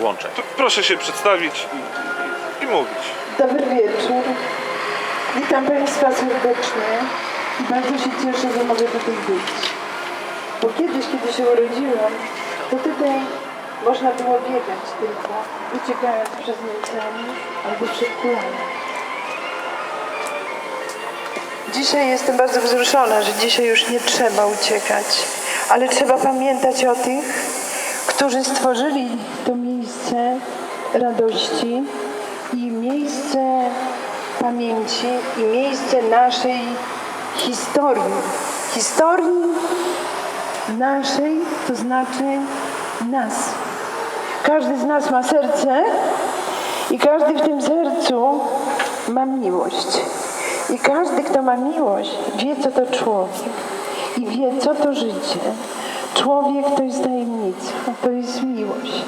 Łączek. To proszę się przedstawić i, i, i mówić. Dobry wieczór. Witam Państwa serdecznie i bardzo się cieszę, że mogę tutaj być. Bo kiedyś, kiedy się urodziłam, to tutaj można było biegać tylko, uciekając przez nocami albo przed kulami. Dzisiaj jestem bardzo wzruszona, że dzisiaj już nie trzeba uciekać, ale trzeba pamiętać o tych, którzy stworzyli to miejsce radości i miejsce pamięci i miejsce naszej historii. Historii naszej, to znaczy nas. Każdy z nas ma serce i każdy w tym sercu ma miłość. I każdy, kto ma miłość, wie, co to człowiek i wie, co to życie. Człowiek to jest tajemnica, to jest miłość.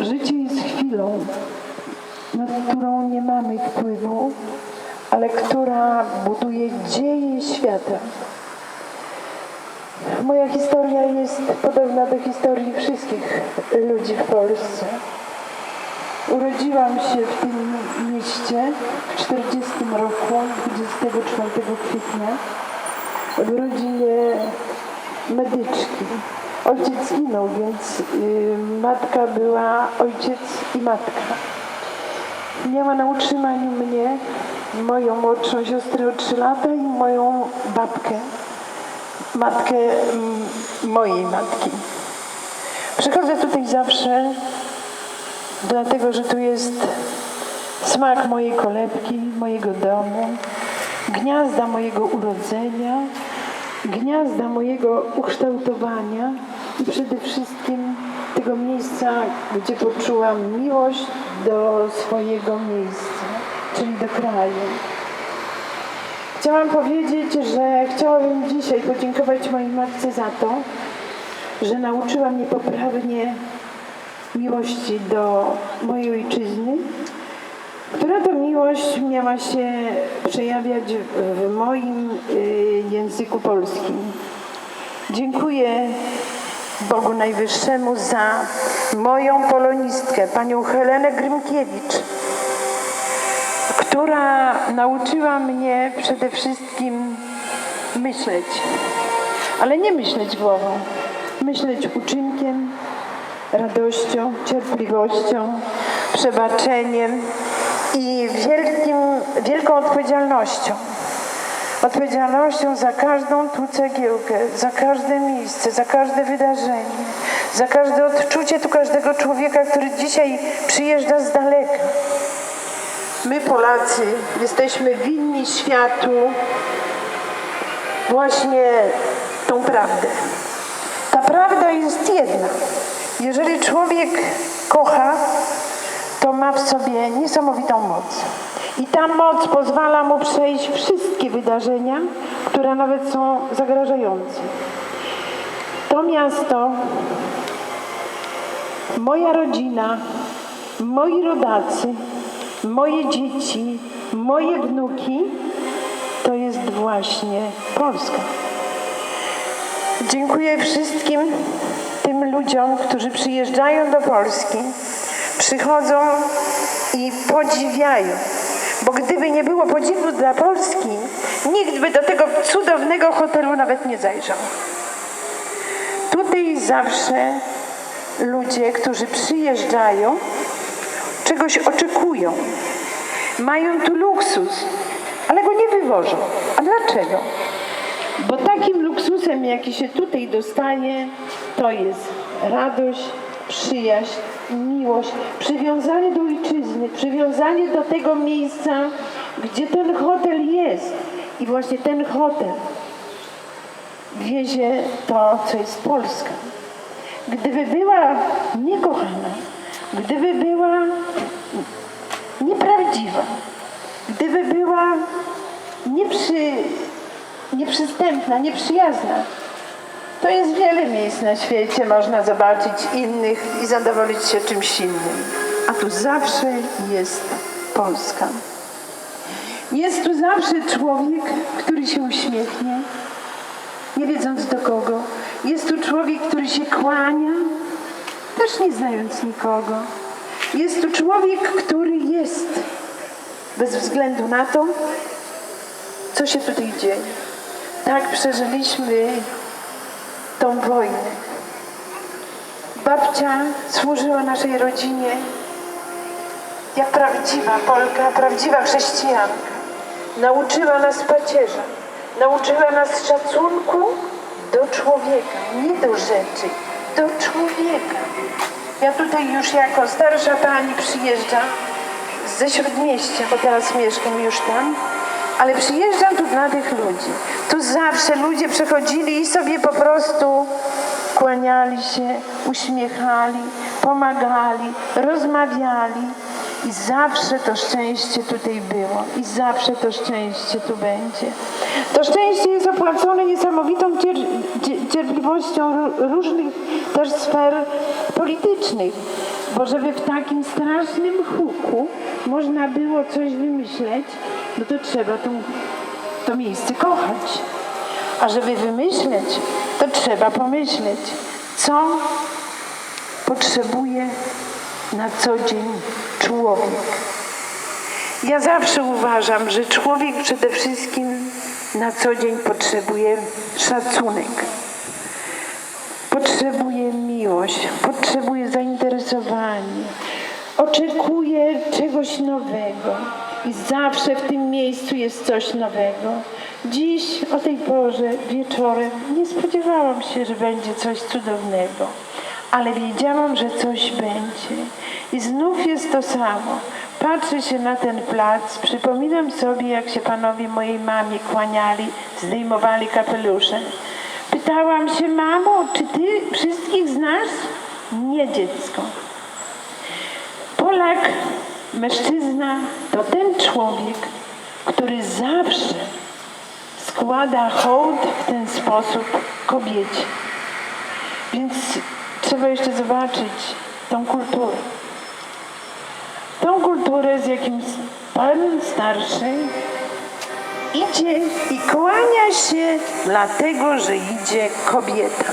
Życie jest chwilą, nad którą nie mamy wpływu, ale która buduje dzieje świata. Moja historia jest podobna do historii wszystkich ludzi w Polsce. Urodziłam się w tym mieście w 40 roku, 24 kwietnia, w rodzinie medyczki. Ojciec zginął, więc y, matka była ojciec i matka. Miała na utrzymaniu mnie, moją młodszą siostrę o 3 lata i moją babkę, matkę mm, mojej matki. Przychodzę tutaj zawsze, dlatego że tu jest smak mojej kolebki, mojego domu, gniazda mojego urodzenia, gniazda mojego ukształtowania i przede wszystkim tego miejsca, gdzie poczułam miłość do swojego miejsca, czyli do kraju. Chciałam powiedzieć, że chciałabym dzisiaj podziękować mojej matce za to, że nauczyła mnie poprawnie miłości do mojej ojczyzny, która to miłość miała się przejawiać w- moim y, języku polskim. Dziękuję Bogu Najwyższemu za moją polonistkę, panią Helenę Grymkiewicz, która nauczyła mnie przede wszystkim myśleć, ale nie myśleć głową, myśleć uczynkiem, radością, cierpliwością, przebaczeniem i wielkim, wielką odpowiedzialnością. Odpowiedzialnością za każdą tu cegiełkę, za każde miejsce, za każde wydarzenie, za każde odczucie tu każdego człowieka, który dzisiaj przyjeżdża z daleka. My Polacy jesteśmy winni światu właśnie tą prawdę. Ta prawda jest jedna. Jeżeli człowiek kocha, to ma w sobie niesamowitą moc. I ta moc pozwala mu przejść wszystkie wydarzenia, które nawet są zagrażające. To miasto, moja rodzina, moi rodacy, moje dzieci, moje wnuki to jest właśnie Polska. Dziękuję wszystkim tym ludziom, którzy przyjeżdżają do Polski, przychodzą i podziwiają. Bo gdyby nie było podziwu dla Polski, nikt by do tego cudownego hotelu nawet nie zajrzał. Tutaj zawsze ludzie, którzy przyjeżdżają, czegoś oczekują. Mają tu luksus, ale go nie wywożą. A dlaczego? Bo takim luksusem, jaki się tutaj dostaje, to jest radość, przyjaźń, miłość, przywiązanie do ojczyzny, przywiązanie do tego miejsca, gdzie ten hotel jest. I właśnie ten hotel wiezie to, co jest Polska. Gdyby była niekochana, gdyby była nieprawdziwa, gdyby była nieprzy, nieprzystępna, nieprzyjazna, to jest wiele miejsc na świecie, można zobaczyć innych i zadowolić się czymś innym. A tu zawsze jest Polska. Jest tu zawsze człowiek, który się uśmiechnie, nie wiedząc do kogo. Jest tu człowiek, który się kłania, też nie znając nikogo. Jest tu człowiek, który jest, bez względu na to, co się tutaj dzieje. Tak przeżyliśmy tą wojnę. Babcia służyła naszej rodzinie jak prawdziwa Polka, prawdziwa chrześcijanka. Nauczyła nas pacierza, nauczyła nas szacunku do człowieka, nie do rzeczy, do człowieka. Ja tutaj już jako starsza pani przyjeżdżam ze Śródmieścia, bo teraz mieszkam już tam, ale przyjeżdżam tu dla tych ludzi. Tu zawsze ludzie przechodzili i sobie po prostu kłaniali się, uśmiechali, pomagali, rozmawiali. I zawsze to szczęście tutaj było i zawsze to szczęście tu będzie. To szczęście jest opłacone niesamowitą cier- cie- cierpliwością ró- różnych też sfer politycznych, bo żeby w takim strasznym huku można było coś wymyśleć, no to trzeba to, to miejsce kochać. A żeby wymyśleć, to trzeba pomyśleć, co potrzebuje na co dzień człowiek. Ja zawsze uważam, że człowiek przede wszystkim na co dzień potrzebuje szacunek, potrzebuje miłość, potrzebuje zainteresowania, oczekuje czegoś nowego i zawsze w tym miejscu jest coś nowego. Dziś o tej porze wieczorem nie spodziewałam się, że będzie coś cudownego, ale wiedziałam, że coś będzie. I znów jest to samo. Patrzę się na ten plac, przypominam sobie, jak się panowie mojej mamie kłaniali, zdejmowali kapelusze. Pytałam się, mamo, czy ty wszystkich znasz? Nie, dziecko. Polak, mężczyzna, to ten człowiek, który zawsze składa hołd w ten sposób kobiecie. Więc trzeba jeszcze zobaczyć tą kulturę. Tą kulturę, z jakim pan starszy idzie i kłania się dlatego, że idzie kobieta.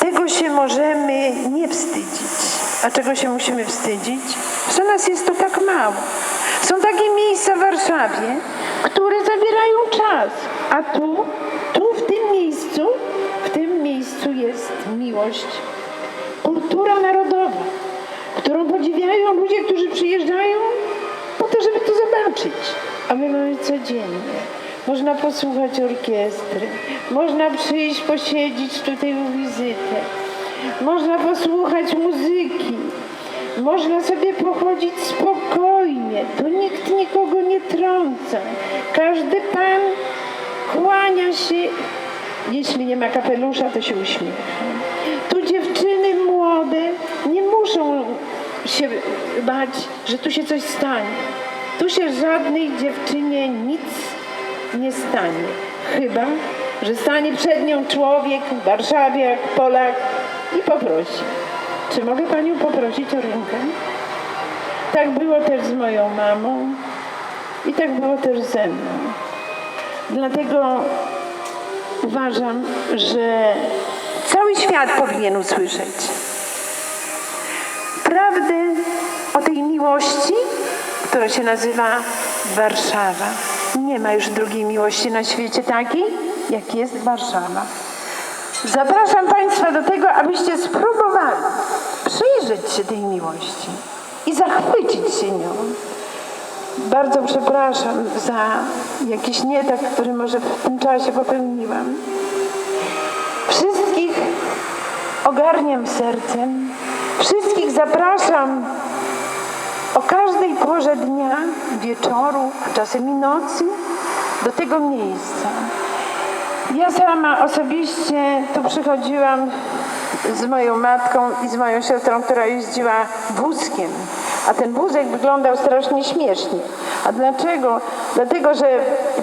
Tego się możemy nie wstydzić. A czego się musimy wstydzić? Że nas jest tu tak mało. Są takie miejsca w Warszawie, które zabierają czas. A tu, tu w tym miejscu, w tym miejscu jest miłość. Kultura narodowa, którą podziwiają ludzie, którzy przyjeżdżają po to, żeby to zobaczyć. A my mamy codziennie. Można posłuchać orkiestry, można przyjść, posiedzieć tutaj u wizytę, można posłuchać muzyki, można sobie pochodzić spokojnie. Tu nikt nikogo nie trąca. Każdy pan kłania się, jeśli nie ma kapelusza, to się uśmiecha. Tu dziewczyny młode nie muszą się bać, że tu się coś stanie. Tu się żadnej dziewczynie nic nie stanie. Chyba, że stanie przed nią człowiek, warszawiak, Polak i poprosi. Czy mogę panią poprosić o rękę? Tak było też z moją mamą i tak było też ze mną. Dlatego uważam, że cały świat powinien usłyszeć prawdę o tej miłości, która się nazywa Warszawa. Nie ma już drugiej miłości na świecie takiej, jak jest Warszawa. Zapraszam Państwa do tego, abyście spróbowali przyjrzeć się tej miłości i zachwycić się nią. Bardzo przepraszam za jakiś nietak, który może w tym czasie popełniłam. Wszystkich ogarniam sercem, wszystkich zapraszam o każdej porze dnia, wieczoru, a czasem i nocy do tego miejsca. Ja sama osobiście tu przychodziłam z moją matką i z moją siostrą, która jeździła wózkiem. A ten wózek wyglądał strasznie śmiesznie. A dlaczego? Dlatego, że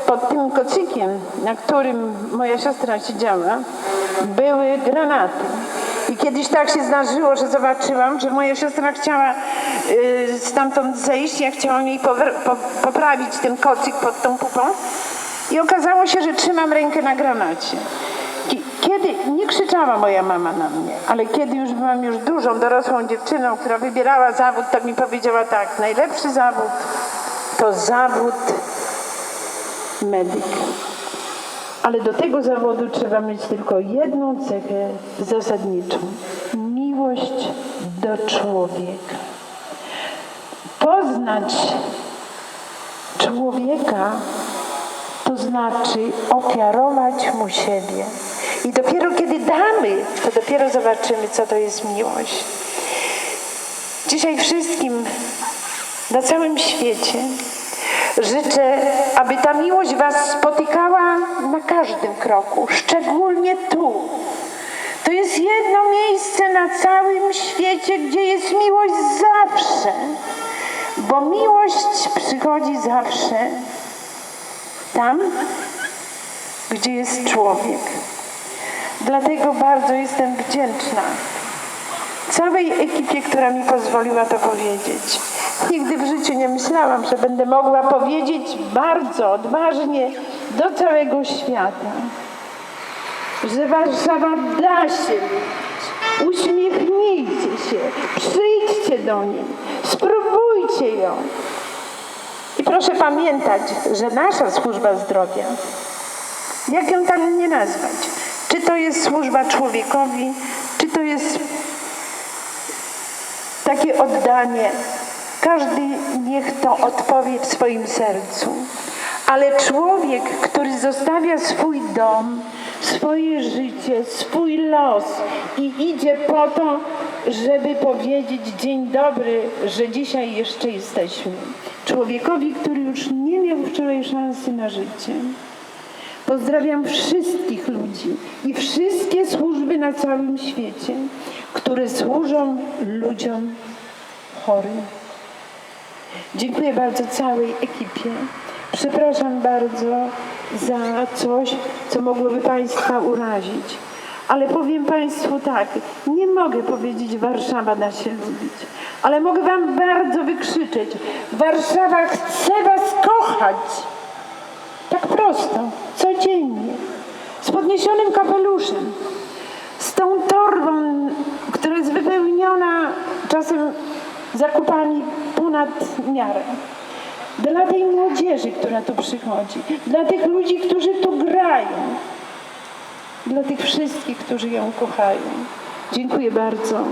pod tym kocykiem, na którym moja siostra siedziała, były granaty. Kiedyś tak się zdarzyło, że zobaczyłam, że moja siostra chciała y, stamtąd zejść. Ja chciałam jej po, poprawić ten kocyk pod tą pupą. I okazało się, że trzymam rękę na granacie. Kiedy, nie krzyczała moja mama na mnie, ale kiedy już byłam już dużą, dorosłą dziewczyną, która wybierała zawód, to mi powiedziała tak, najlepszy zawód to zawód medyk. Ale do tego zawodu trzeba mieć tylko jedną cechę zasadniczą. Miłość do człowieka. Poznać człowieka to znaczy ofiarować mu siebie. I dopiero kiedy damy, to dopiero zobaczymy, co to jest miłość. Dzisiaj wszystkim na całym świecie życzę, aby ta miłość Was spotykała na każdym kroku, szczególnie tu. To jest jedno miejsce na całym świecie, gdzie jest miłość zawsze, bo miłość przychodzi zawsze tam, gdzie jest człowiek. Dlatego bardzo jestem wdzięczna całej ekipie, która mi pozwoliła to powiedzieć. Nigdy w życiu nie myślałam, że będę mogła powiedzieć bardzo odważnie do całego świata, że Warszawa da się. Uśmiechnijcie się, przyjdźcie do niej, spróbujcie ją. I proszę pamiętać, że nasza służba zdrowia, jak ją tam nie nazwać, czy to jest służba człowiekowi, czy to jest takie oddanie. Każdy niech to odpowie w swoim sercu. Ale człowiek, który zostawia swój dom, swoje życie, swój los i idzie po to, żeby powiedzieć dzień dobry, że dzisiaj jeszcze jesteśmy. Człowiekowi, który już nie miał wczoraj szansy na życie. Pozdrawiam wszystkich ludzi i wszystkie służby na całym świecie, które służą ludziom chorym. Dziękuję bardzo całej ekipie. Przepraszam bardzo za coś, co mogłoby Państwa urazić. Ale powiem Państwu tak, nie mogę powiedzieć Warszawa da się lubić, ale mogę Wam bardzo wykrzyczeć. Warszawa chce Was kochać. Tak prosto, codziennie, z podniesionym kapeluszem, z tą torbą, która jest wypełniona czasem zakupami ponad miarę. Dla tej młodzieży, która tu przychodzi, dla tych ludzi, którzy tu grają, dla tych wszystkich, którzy ją kochają. Dziękuję bardzo.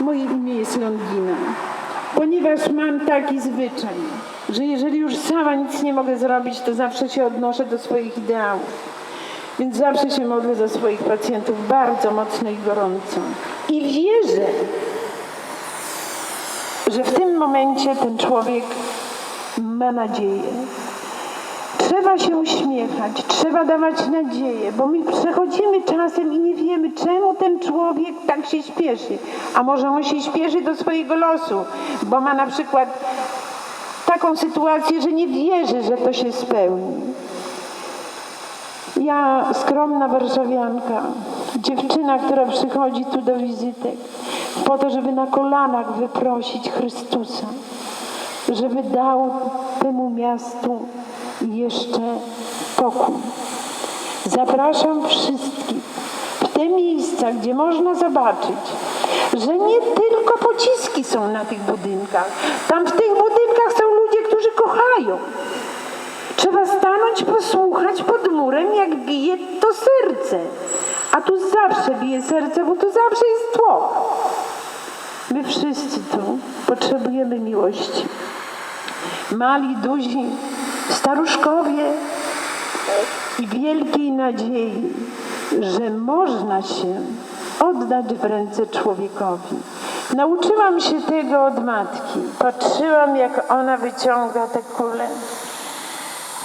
Moje imię jest Longina, ponieważ mam taki zwyczaj, że jeżeli już sama nic nie mogę zrobić, to zawsze się odnoszę do swoich ideałów. Więc zawsze się modlę za swoich pacjentów bardzo mocno i gorąco. I wierzę, że w tym momencie ten człowiek ma nadzieję. Trzeba się uśmiechać, trzeba dawać nadzieję, bo my przechodzimy czasem i nie wiemy, czemu ten człowiek tak się śpieszy. A może on się śpieszy do swojego losu, bo ma na przykład taką sytuację, że nie wierzy, że to się spełni. Ja, skromna warszawianka, dziewczyna, która przychodzi tu do wizytek, po to, żeby na kolanach wyprosić Chrystusa, żeby dał temu miastu jeszcze pokój. Zapraszam wszystkich w te miejsca, gdzie można zobaczyć, że nie tylko pociski są na tych budynkach. Tam w tych budynkach są ludzie, którzy kochają. Posłuchać pod murem, jak bije to serce. A tu zawsze bije serce, bo tu zawsze jest tło. My wszyscy tu potrzebujemy miłości. Mali, duzi, staruszkowie i wielkiej nadziei, że można się oddać w ręce człowiekowi. Nauczyłam się tego od matki. Patrzyłam, jak ona wyciąga te kule.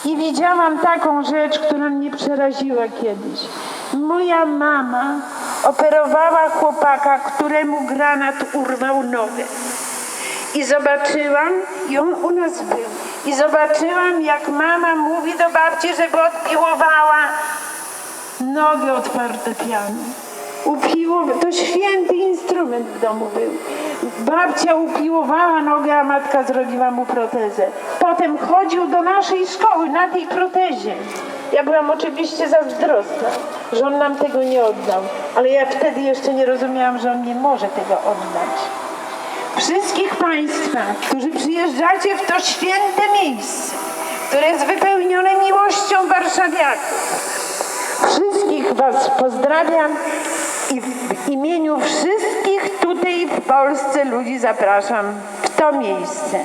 I widziałam taką rzecz, która mnie przeraziła kiedyś. Moja mama operowała chłopaka, któremu granat urwał nogę. I zobaczyłam, i on u nas był, i zobaczyłam, jak mama mówi do babci, żeby odpiłowała nogę od fortepianu. Upiłowa, to święty instrument w domu był. Babcia upiłowała nogę, a matka zrobiła mu protezę. Potem chodził do naszej szkoły na tej protezie. Ja byłam oczywiście zazdrosna. że On nam tego nie oddał. Ale ja wtedy jeszcze nie rozumiałam, że On nie może tego oddać. Wszystkich Państwa, którzy przyjeżdżacie w to święte miejsce, które jest wypełnione miłością warszawiaków, Wszystkich Was pozdrawiam i w imieniu wszystkich tutaj w Polsce ludzi zapraszam w to miejsce.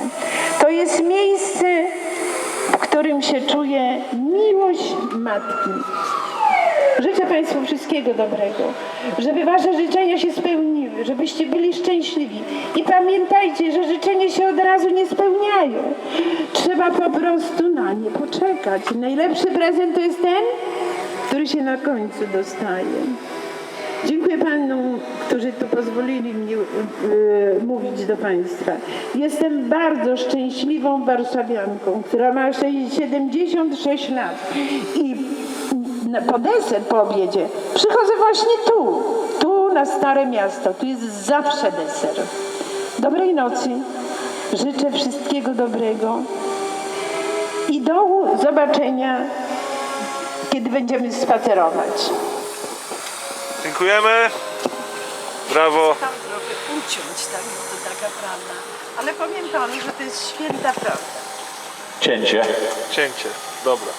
To jest miejsce, w którym się czuje miłość Matki. Życzę Państwu wszystkiego dobrego, żeby Wasze życzenia się spełniły, żebyście byli szczęśliwi. I pamiętajcie, że życzenia się od razu nie spełniają. Trzeba po prostu na nie poczekać. Najlepszy prezent to jest ten, który się na końcu dostaje. Dziękuję Panom, którzy tu pozwolili mi e, mówić do Państwa. Jestem bardzo szczęśliwą warszawianką, która ma sze- 76 lat i po deser, po obiedzie przychodzę właśnie tu, tu na Stare Miasto. Tu jest zawsze deser. Dobrej nocy. Życzę wszystkiego dobrego i do zobaczenia, kiedy będziemy spacerować. Dziękujemy. Brawo. tam trochę uciąć, tak, bo to taka prawda. Ale powiem panu, że to jest święta prawda. Cięcie. Cięcie. Dobra.